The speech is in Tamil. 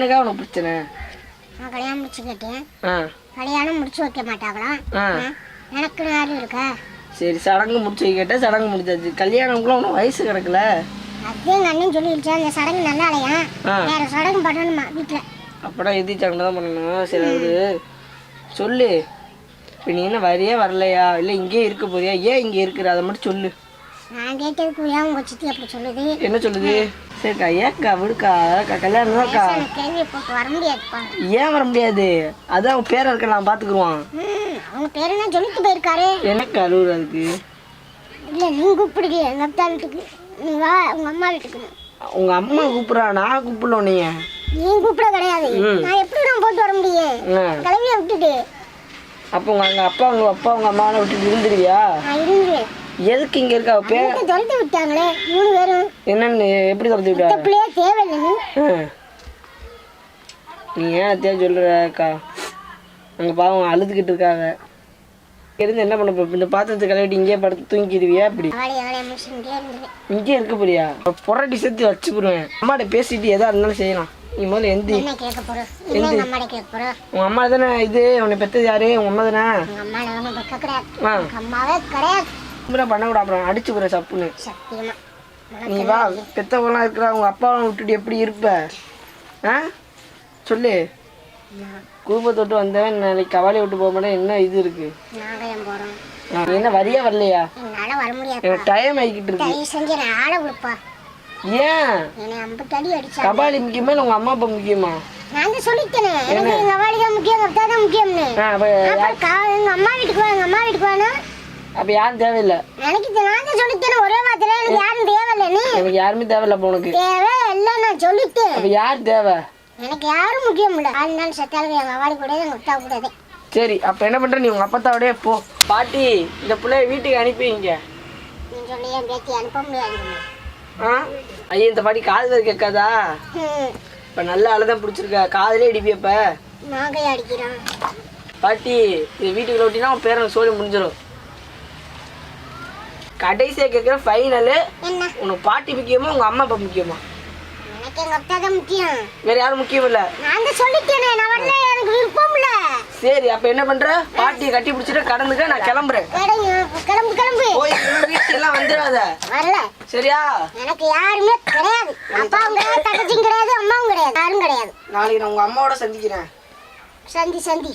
என்னக்கா உனக்கு பிரச்சனை? நான் கல்யாணம் முடிச்சு கேட்டேன். ஆ. கல்யாணம் முடிச்சு வைக்க மாட்டாங்களாம் ஆ. எனக்கு யாரும் இருக்கா? சரி சடங்கு முடிச்சு கேட்டால் சடங்கு முடிச்சாச்சு. கல்யாணம்க்குள்ள உனக்கு வயசு கிடக்கல? அதே எங்கள் அண்ணன் சொல்லிடுச்சு அந்த சடங்கு நல்லா இல்லையா? ஆ. வேற சடங்கு பண்ணணுமா வீட்டில் அப்படா எதி சடங்கு தான் பண்ணணும். சரி அது சொல்லு. இப்போ நீ என்ன வரியா வரலையா? இல்லை இங்கேயே இருக்க போறியா? ஏன் இங்கே இருக்கிற? அதை மட்டும் சொல்லு. நான் கேட்டதுக்கு ஏன் உங்கள் சித்தி அப்படி சொல்லுது. என்ன சொல்லுது? சரிக்கா ஏக்கா விடுக்கா அக்கா கல்யாணம் தான்க்கா. கேள்வியை போட்டு வர முடியாதுப்பா. ஏன் வர முடியாது? அதான் அவன் பேரை இருக்க நான் பார்த்துக்குருவான் ம் அவங்க பேர் என்ன சொல்லிட்டு போயிருக்காரு? எனக்கு அழுவுற அதுக்கு? இல்லை நீ கூப்பிடுங்க எங்கள் அப்பா வீட்டுக்கு. நீ வா உங்கள் அம்மா வீட்டுக்கு. உங்க அம்மா கூப்பிட்றா நான் கூப்பிடல உன்னைய. நீ கூப்பிட கிடையாது. நான் எப்படி நான் போட்டு வர முடியும். கிளம்பிய விட்டுட்டு. அப்போ உங்க அங்க அப்பா உங்க அப்பா உங்க அம்மாவை விட்டுட்டு இருந்துருவியா? நான் இருந்துருவேன். எதுக்கு இங்க இருக்க அவ பேர் துரத்து விட்டாங்களே மூணு பேரும். என்னன்னு எப்படி துரத்தி விட்டா? இந்த பிள்ளையே தேவையில்லைன்னு. நீ ஏன் அத்தியா சொல்றக்கா அங்க பாவம் அழுதுகிட்டு இருக்காங்க. இருந்து என்ன பண்ண? இந்த பாத்திரத்தை கழுவிட்டு இங்கேயே படுத்து தூங்கிடுவியா இப்படி? இங்கேயே இருக்க போறியா? புரட்டி சேர்த்து வச்சு போடுவேன் அம்மாட்ட பேசிட்டு எதா இருந்தாலும் செய்யலாம். நீ முதல்ல எந்தி. உங்க அம்மா தானே இது? உன்னை பெத்தது யாரு? உங்க அம்மா தானே? கிடையாது கும்பிட பண்ணக்கூடாது அப்புறம் அடிச்சு போற சப்புன்னு. நீ வா பெத்தவங்களாம் இருக்கிற உங்க அப்பாவை விட்டுட்டு எப்படி இருப்ப? ஆ? சொல்லு. குடும்பத்தை விட்டு வந்தவன் நாளைக்கு கவலை விட்டு போக மாட்டேன் என்ன இது இருக்கு? என்ன வரியா வரலையா? எனக்கு டைம் ஆகிக்கிட்டு இருக்கு. ஏன்? கபாலி முக்கியமா உங்க அம்மா அப்பா முக்கியமா? நான் சொல்லிட்டேனே. எனக்கு எங்கள் அவாளி தான் முக்கியம் அப்பா தான் முக்கியம்னு. ஆ அப்ப அப்புறம் கா எங்கள் அம்மா வீட்டுக்கு வா எங்கள் அம்மா வீட்டுக்கு அப்ப யாரும் தேவையில்லை. எனக்கு நான் தான் சொல்லிட்டேனே ஒரே வார்த்தையில எனக்கு யாரும் தேவையில்லைன்னு எனக்கு யாருமே தேவையில்ல அப்ப உனக்கு. தேவை இல்லை நான் சொல்லிட்டேன். அப்ப யார் தேவை? எனக்கு யாரும் முக்கியம் இல்லை. ஆறு நாள் செத்தாலும் எங்கள் அவாளி கூட எங்கள் அப்பா கூடாது சரி அப்ப என்ன பண்ற? நீ உங்க அப்பத்தாவோடய போ. பாட்டி இந்த பிள்ளைய வீட்டுக்கு அனுப்பிங்க நீ சொல்லி என் பேத்தி அனுப்ப முடியாது ஆ? ஐயா இந்த பாட்டி காதுல கேட்காதா? ம். இப்ப நல்ல ஆளுதான் பிடிச்சிருக்கா. காதலே அடிப்பியப்ப நாகை அடிக்கிறான். பாட்டி இது வீட்டுக்குள்ள விட்டினா உன் பேரன் சோழி முடிஞ்சிடும் கடைசியா கேட்குற ஃபைனலு உனக்கு பாட்டி முக்கியமா உங்க அம்மா அப்பா முக்கியமா? எனக்கு எங்கள் அப்பா தான் முக்கியம். வேற யாரும் முக்கியம் இல்ல? நான் தான் சொல்லிட்டேனே நான் வரல எனக்கு விருப்பம் இல்லை. சரி அப்ப என்ன பண்ற? பாட்டியை கட்டி பிடிச்சிட்டு கடந்துக்க நான் கிளம்புறேன். கிளம்பு கிளம்பு. போய் வீட்டு எல்லாம் வந்துடாத. வரல. சரியா? எனக்கு யாருமே கிடையாது. அப்பாவும் கிடையாது தங்கச்சியும் கிடையாது அம்மாவும் கிடையாது யாரும் கிடையாது. நாளைக்கு நான் உங்க அம்மாவோட சந்திக்கிறேன். சந்தி சந்தி.